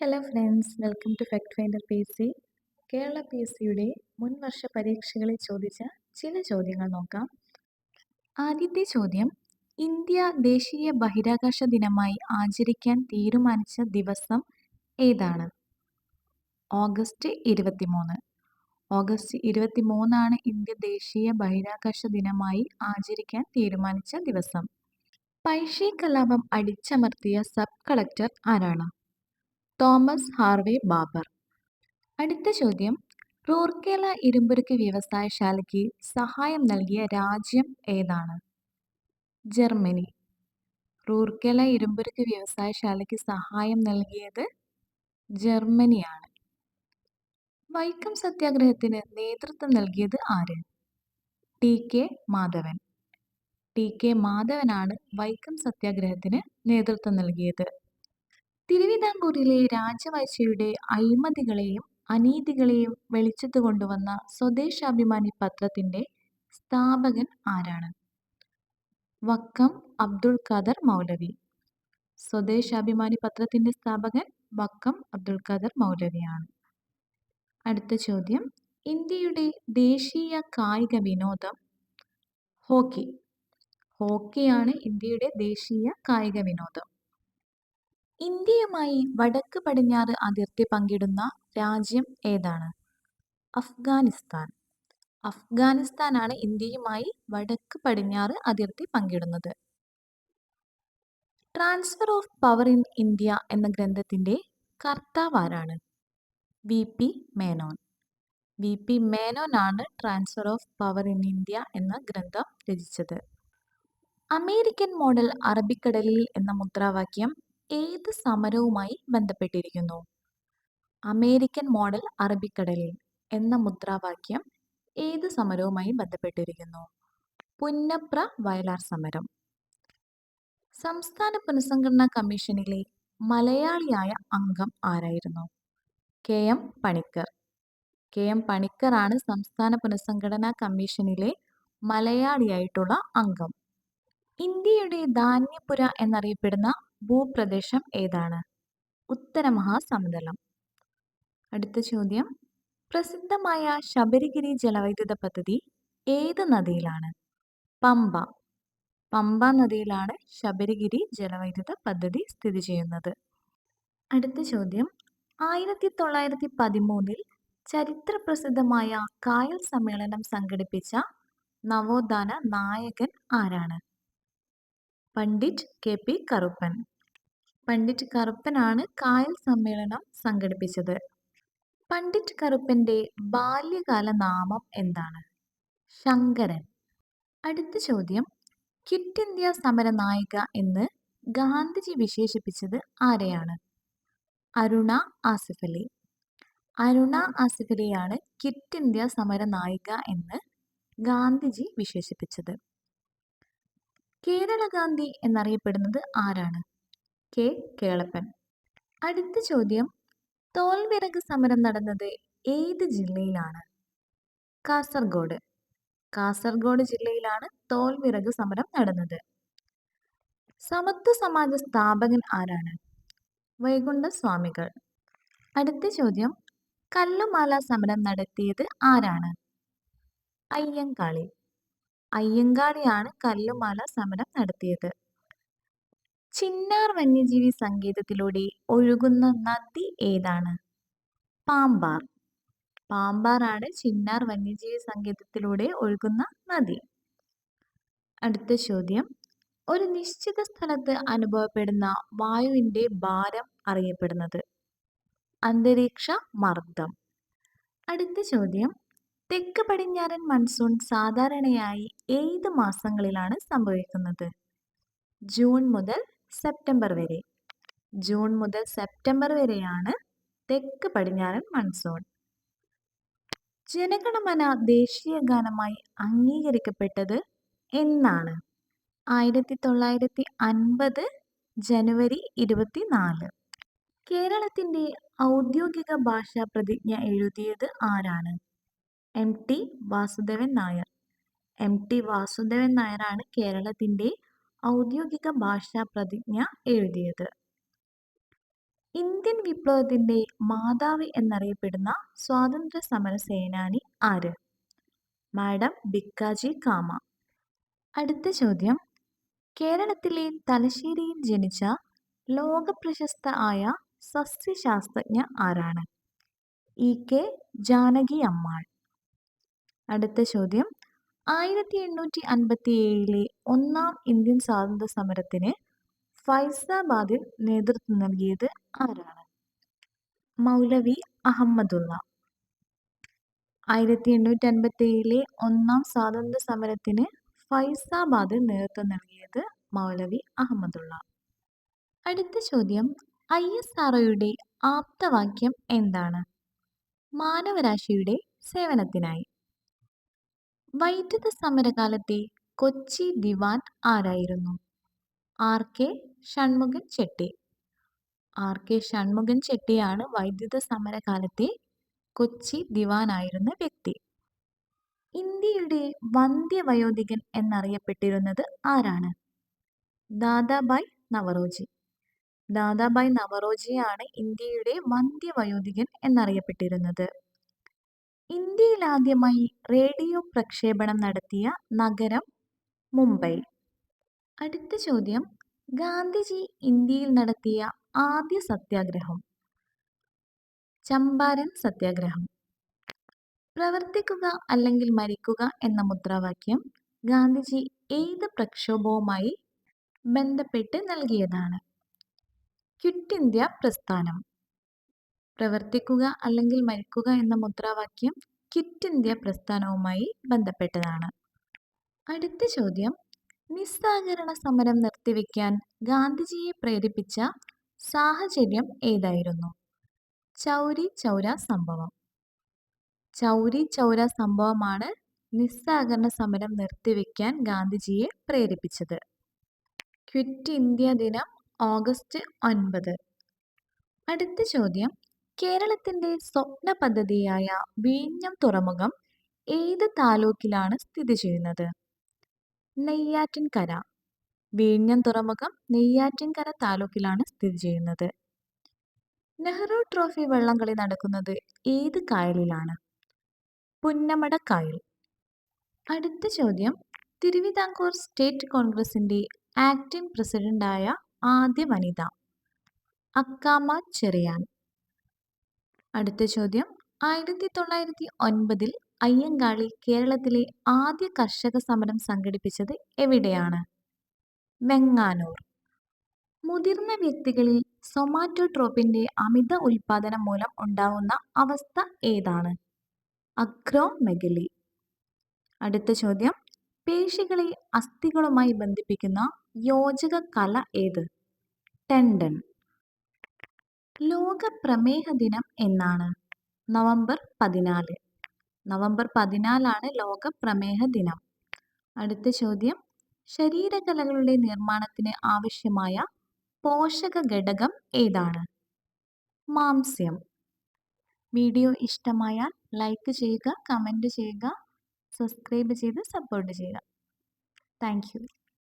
Hello friends welcome to fact finder P C Kerala P S സിയുടെ മുൻ വർഷ പരീക്ഷകളിൽ ചോദിച്ച ചില ചോദ്യങ്ങൾ നോക്കാം. ആദ്യത്തെ ചോദ്യം ഇന്ത്യ ദേശീയ ബഹിരാകാശ ദിനമായി ആചരിക്കാൻ തീരുമാനിച്ച ദിവസം ഏതാണ്? ഓഗസ്റ്റ് ഇരുപത്തിമൂന്ന്. ഓഗസ്റ്റ് ഇരുപത്തിമൂന്നാണ് ഇന്ത്യ ദേശീയ ബഹിരാകാശ ദിനമായി ആചരിക്കാൻ തീരുമാനിച്ച ദിവസം. പൈഷി കലാപം അടിച്ചമർത്തിയ സബ് കളക്ടർ ആരാണ്? Thomas Harvey Baber. അടുത്ത ചോദ്യം. റൂർക്കേല ഇരുമ്പുരുക്ക് വ്യവസായശാലയ്ക്ക് സഹായം നൽകിയ രാജ്യം ഏതാണ്? ജർമ്മനി. റൂർക്കേല ഇരുമ്പുരുക്ക് വ്യവസായശാലയ്ക്ക് സഹായം നൽകിയത് ജർമ്മനിയാണ്. വൈക്കം സത്യാഗ്രഹത്തിന് നേതൃത്വം നൽകിയത് ആര്? T K Madhavan. T K മാധവനാണ് Vaikom സത്യാഗ്രഹത്തിന് നേതൃത്വം നൽകിയത്. തിരുവിതാംകൂറിലെ രാജവാഴ്ചയുടെ അഴിമതികളെയും അനീതികളെയും വെളിച്ചത്ത് കൊണ്ടുവന്ന സ്വദേശാഭിമാനി പത്രത്തിന്റെ സ്ഥാപകൻ ആരാണ്? വക്കം അബ്ദുൾ ഖാദർ മൗലവി. സ്വദേശാഭിമാനി പത്രത്തിന്റെ സ്ഥാപകൻ വക്കം അബ്ദുൾ ഖാദർ മൗലവിയാണ്. അടുത്ത ചോദ്യം. ഇന്ത്യയുടെ ദേശീയ കായിക വിനോദം ഹോക്കി. ഹോക്കിയാണ് ഇന്ത്യയുടെ ദേശീയ കായിക വിനോദം. ഇന്ത്യയുമായി വടക്ക് പടിഞ്ഞാറ് അതിർത്തി പങ്കിടുന്ന രാജ്യം ഏതാണ്? അഫ്ഗാനിസ്ഥാൻ. അഫ്ഗാനിസ്ഥാനാണ് ഇന്ത്യയുമായി വടക്ക് പടിഞ്ഞാറ് അതിർത്തി പങ്കിടുന്നത്. Transfer of power in India എന്ന ഗ്രന്ഥത്തിന്റെ കർത്താവ് ആരാണ്? V. P. Menon. V. P. മേനോനാണ് transfer of power in India എന്ന ഗ്രന്ഥം രചിച്ചത്. അമേരിക്കൻ മോഡൽ അറബിക്കടലിൽ എന്ന മുദ്രാവാക്യം ഏത് സമരവുമായി ബന്ധപ്പെട്ടിരിക്കുന്നു? അമേരിക്കൻ മോഡൽ അറബിക്കടലിൽ എന്ന മുദ്രാവാക്യം ഏത് സമരവുമായി ബന്ധപ്പെട്ടിരിക്കുന്നു? പുന്നപ്ര വയലാർ സമരം. സംസ്ഥാന പുനഃസംഘടനാ കമ്മീഷനിലെ മലയാളിയായ അംഗം ആരായിരുന്നു? K M Panikkar. K M പണിക്കറാണ് സംസ്ഥാന പുനഃസംഘടനാ കമ്മീഷനിലെ മലയാളിയായിട്ടുള്ള അംഗം. ഇന്ത്യയുടെ ധാന്യപുര എന്നറിയപ്പെടുന്ന ഭൂപ്രദേശം ഏതാണ്? ഉത്തരമഹാസമതലം അടുത്ത ചോദ്യം. പ്രസിദ്ധമായ ശബരിഗിരി ജലവൈദ്യുത പദ്ധതി ഏത് നദിയിലാണ്? പമ്പ. പമ്പ നദിയിലാണ് ശബരിഗിരി ജലവൈദ്യുത പദ്ധതി സ്ഥിതി ചെയ്യുന്നത്. അടുത്ത ചോദ്യം. ആയിരത്തി തൊള്ളായിരത്തി പതിമൂന്നിൽ ചരിത്ര പ്രസിദ്ധമായ കായൽ സമ്മേളനം സംഘടിപ്പിച്ച നവോത്ഥാന നായകൻ ആരാണ്? Pandit K P Karuppan. Pandit കറുപ്പനാണ് കായൽ സമ്മേളനം സംഘടിപ്പിച്ചത്. പണ്ഡിറ്റ് കറുപ്പന്റെ ബാല്യകാല നാമം എന്താണ്? ശങ്കരൻ. അടുത്ത ചോദ്യം. കിറ്റ് ഇന്ത്യ സമര നായിക എന്ന് ഗാന്ധിജി വിശേഷിപ്പിച്ചത് ആരെയാണ്? അരുണ ആസിഫ് അലി അരുണ ആസിഫ് അലിയാണ് ഇന്ത്യ സമര നായിക എന്ന് ഗാന്ധിജി വിശേഷിപ്പിച്ചത്. കേരള ഗാന്ധി എന്നറിയപ്പെടുന്നത് ആരാണ്? കെ. കേളപ്പൻ. അടുത്ത ചോദ്യം. തോൽവിറക് സമരം നടന്നത് ഏത് ജില്ലയിലാണ്? കാസർഗോഡ്. കാസർഗോഡ് ജില്ലയിലാണ് തോൽവിറക് സമരം നടന്നത്. സമത്വ സമാജ സ്ഥാപകൻ ആരാണ്? വൈകുണ്ഠ സ്വാമികൾ അടുത്ത ചോദ്യം. കല്ലുമാല സമരം നടത്തിയത് ആരാണ്? അയ്യങ്കാളി. അയ്യങ്കാളിയാണ് കല്ലുമാല സമരം നടത്തിയത്. ചിന്നാർ വന്യജീവി സങ്കേതത്തിലൂടെ ഒഴുകുന്ന നദി ഏതാണ്? പാമ്പാർ. പാമ്പാറാണ് ചിന്നാർ വന്യജീവി സങ്കേതത്തിലൂടെ ഒഴുകുന്ന നദി. അടുത്ത ചോദ്യം. ഒരു നിശ്ചിത സ്ഥലത്ത് അനുഭവപ്പെടുന്ന വായുവിന്റെ ഭാരം അറിയപ്പെടുന്നത്. അന്തരീക്ഷ മർദ്ദം. അടുത്ത ചോദ്യം. തെക്ക് പടിഞ്ഞാറൻ മൺസൂൺ സാധാരണയായി ഏത് മാസങ്ങളിലാണ് സംഭവിക്കുന്നത്? ജൂൺ മുതൽ സെപ്റ്റംബർ വരെ. ജൂൺ മുതൽ സെപ്റ്റംബർ വരെയാണ് തെക്ക് പടിഞ്ഞാറൻ മൺസൂൺ. ജനഗണമന ദേശീയ ഗാനമായി അംഗീകരിക്കപ്പെട്ടത് എന്നാണ്. ആയിരത്തി തൊള്ളായിരത്തി അൻപത് ജനുവരി ഇരുപത്തിനാല്. കേരളത്തിന്റെ ഔദ്യോഗിക ഭാഷാ പ്രതിജ്ഞ എഴുതിയത് ആരാണ്? M T Vasudevan Nair. M T Vasudevan നായരാണ് കേരളത്തിന്റെ ഔദ്യോഗിക ഭാഷാ പ്രതിജ്ഞ എഴുതിയത്. ഇന്ത്യൻ വിപ്ലവത്തിന്റെ മാതാവ് എന്നറിയപ്പെടുന്ന സ്വാതന്ത്ര്യ സമര സേനാനി ആര്? മാഡം ബിക്കാജി കാമ. അടുത്ത ചോദ്യം. കേരളത്തിലെ തലശ്ശേരിയിൽ ജനിച്ച ലോകപ്രശസ്ത ആയ സസ്യശാസ്ത്രജ്ഞ ആരാണ്? ഇ കെ ജാനകി അമ്മാൾ അടുത്ത ചോദ്യം. ആയിരത്തി എണ്ണൂറ്റി അൻപത്തി ഏഴിലെ ഒന്നാം ഇന്ത്യൻ സ്വാതന്ത്ര്യ സമരത്തിന് ഫൈസാബാദിൽ നേതൃത്വം നൽകിയത് ആരാണ്? മൗലവി അഹമ്മദുള്ള. ആയിരത്തി എണ്ണൂറ്റി അൻപത്തി ഏഴിലെ ഒന്നാം സ്വാതന്ത്ര്യ സമരത്തിന് ഫൈസാബാദിൽ നേതൃത്വം നൽകിയത് മൗലവി അഹമ്മദുള്ള. അടുത്ത ചോദ്യം. ഐ എസ് ആർഒയുടെ ആപ്തവാക്യം എന്താണ്? മാനവരാശിയുടെ സേവനത്തിനായി. വൈദ്യുത സമരകാലത്തെ കൊച്ചി ദിവാൻ ആരായിരുന്നു? R K Shanmukham Chetty. R K Shanmukham ചെട്ടിയാണ് വൈദ്യുത സമരകാലത്തെ കൊച്ചി ദിവാൻ ദിവാനായിരുന്ന വ്യക്തി. ഇന്ത്യയുടെ വന്ധ്യവയോധികൻ എന്നറിയപ്പെട്ടിരുന്നത് ആരാണ്? ദാദാബായ് നവറോജി. ദാദാബായ് നവറോജിയാണ് ഇന്ത്യയുടെ വന്ധ്യവയോധികൻ എന്നറിയപ്പെട്ടിരുന്നത്. ഇന്ത്യയിൽ ആദ്യമായി റേഡിയോ പ്രക്ഷേപണം നടത്തിയ നഗരം മുംബൈ. അടുത്ത ചോദ്യം. ഗാന്ധിജി ഇന്ത്യയിൽ നടത്തിയ ആദ്യ സത്യാഗ്രഹം. ചമ്പാരൻ സത്യാഗ്രഹം. പ്രവർത്തിക്കുക അല്ലെങ്കിൽ മരിക്കുക എന്ന മുദ്രാവാക്യം ഗാന്ധിജി ഏത് പ്രക്ഷോഭവുമായി ബന്ധപ്പെട്ട് നൽകിയതാണ്. ക്വിറ്റ് ഇന്ത്യ പ്രസ്ഥാനം. പ്രവർത്തിക്കുക അല്ലെങ്കിൽ മരിക്കുക എന്ന മുദ്രാവാക്യം ക്വിറ്റ് ഇന്ത്യ പ്രസ്ഥാനവുമായി ബന്ധപ്പെട്ടതാണ്. അടുത്ത ചോദ്യം. നിസ്സഹകരണ സമരം നിർത്തിവെക്കാൻ ഗാന്ധിജിയെ പ്രേരിപ്പിച്ച സാഹചര്യം ഏതായിരുന്നു? ചൗരി ചൗര സംഭവം. ചൗരി ചൗര സംഭവമാണ് നിസ്സഹകരണ സമരം നിർത്തിവെക്കാൻ ഗാന്ധിജിയെ പ്രേരിപ്പിച്ചത്. ക്വിറ്റ് ഇന്ത്യ ദിനം ഓഗസ്റ്റ് ഒൻപത്. അടുത്ത ചോദ്യം. കേരളത്തിന്റെ സ്വപ്ന പദ്ധതിയായ വിഴിഞ്ഞം തുറമുഖം ഏത് താലൂക്കിലാണ് സ്ഥിതി ചെയ്യുന്നത്? നെയ്യാറ്റിൻകര വിഴിഞ്ഞം തുറമുഖം നെയ്യാറ്റിൻകര താലൂക്കിലാണ് സ്ഥിതി ചെയ്യുന്നത്. നെഹ്റു ട്രോഫി വള്ളംകളി നടക്കുന്നത് ഏത് കായലിലാണ്? പുന്നമട കായൽ. അടുത്ത ചോദ്യം. തിരുവിതാംകൂർ സ്റ്റേറ്റ് കോൺഗ്രസിന്റെ ആക്ടിംഗ് പ്രസിഡന്റായ ആദ്യ വനിത അക്കാമ ചെറിയാൻ. അടുത്ത ചോദ്യം. ആയിരത്തി തൊള്ളായിരത്തി ഒൻപതിൽ അയ്യങ്കാളി കേരളത്തിലെ ആദ്യ കർഷക സമരം സംഘടിപ്പിച്ചത് എവിടെയാണ്? വെങ്ങാനൂർ മുതിർന്ന വ്യക്തികളിൽ സൊമാറ്റോട്രോപ്പിന്റെ അമിത ഉൽപാദനം മൂലം ഉണ്ടാവുന്ന അവസ്ഥ ഏതാണ്? അക്രോമെഗലി അടുത്ത ചോദ്യം. പേശികളെ അസ്ഥികളുമായി ബന്ധിപ്പിക്കുന്ന യോജക കല ഏത്? ടെൻഡൻ. ലോക പ്രമേഹ ദിനം എന്നാണ്. നവംബർ പതിനാല്. നവംബർ പതിനാലാണ് ലോക പ്രമേഹ ദിനം അടുത്ത ചോദ്യം. ശരീരകലകളുടെ നിർമ്മാണത്തിന് ആവശ്യമായ പോഷക ഘടകം ഏതാണ്? മാംസ്യം. വീഡിയോ ഇഷ്ടമായാൽ ലൈക്ക് ചെയ്യുക കമന്റ് ചെയ്യുക സബ്സ്ക്രൈബ് ചെയ്ത് സപ്പോർട്ട് ചെയ്യുക. താങ്ക്